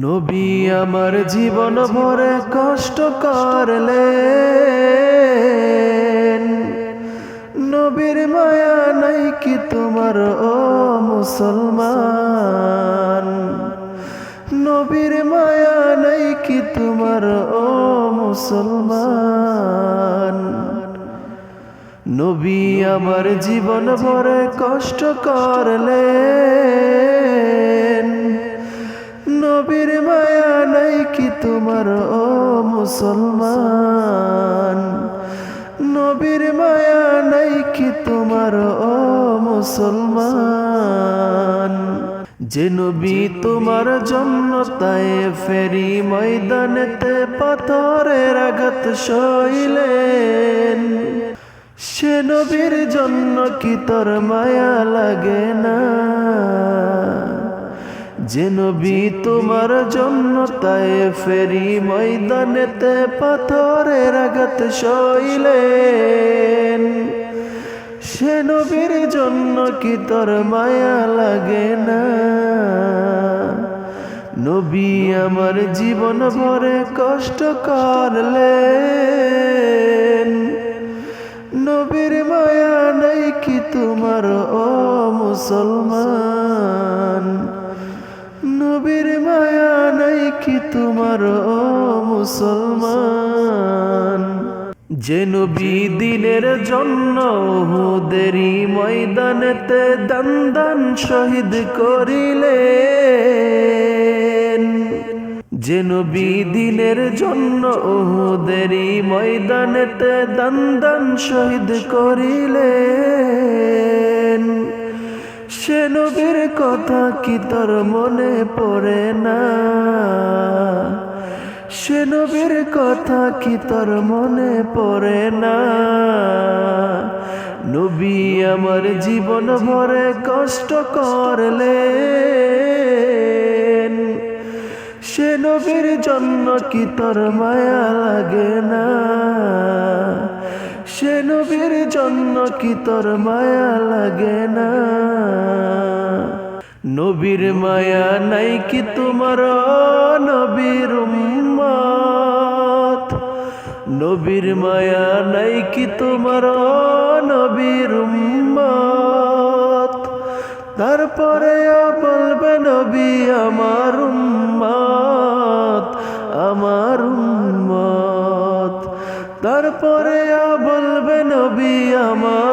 নবী আমার জীবন ভরে কষ্ট করলে নবীর মায়া নাই কি তোমার, ও মুসলমান? নবীর মায়া নাই কি তোমার, ও মুসলমান? নবী আমার জীবন ভরে কষ্ট করলেন। মুসলমান। নবীর মায়া নাই কি তোমার ও মুসলমান? যে নবী তোমার জন্য তাই ফেরি ময়দানেতে পাথরের আঘাত সইলেন। সে নবীর জন্য কি তোর মায়া লাগে না? যে নবী তোমার জন্য তাই ফেরি ময়দানেতে পাথরের আঘাত সইলেন। সে নবীর জন্য কি তোর মায়া লাগে না? নবী আমার জীবন ভরে কষ্ট করলেন। নবীর মায়া নাই কি তোমার, ও মুসলমান? মায়া নাই কি তোমার, ও মুসলমান? যে নবী দিনের জন্য হুদেরি ময়দানেতে দান শহীদ করিলে যে নবী দিনের জন্য ওহুদেরই ময়দানেতে দান শহীদ করিলেন। সে নবীর কথা কি তোর মনে পড়ে না? সে নবীর কথা কি তোর মনে পড়ে না? নবী আমার জীবন ভরে কষ্ট করলেন। সে নবীর জন্য কি তোর মায়া লাগে না? সে নবীর জন্য কি তোর মায়া লাগে না? নবীর মায়া নাই কি তোমার নবীর উম্মত? নবীর মায়া নাই কি তোমার নবীর উম্মত? তারপরে বলবে নবী, আমার উম্মত আমার উম্মত। তারপরে বলবে নবী, আমার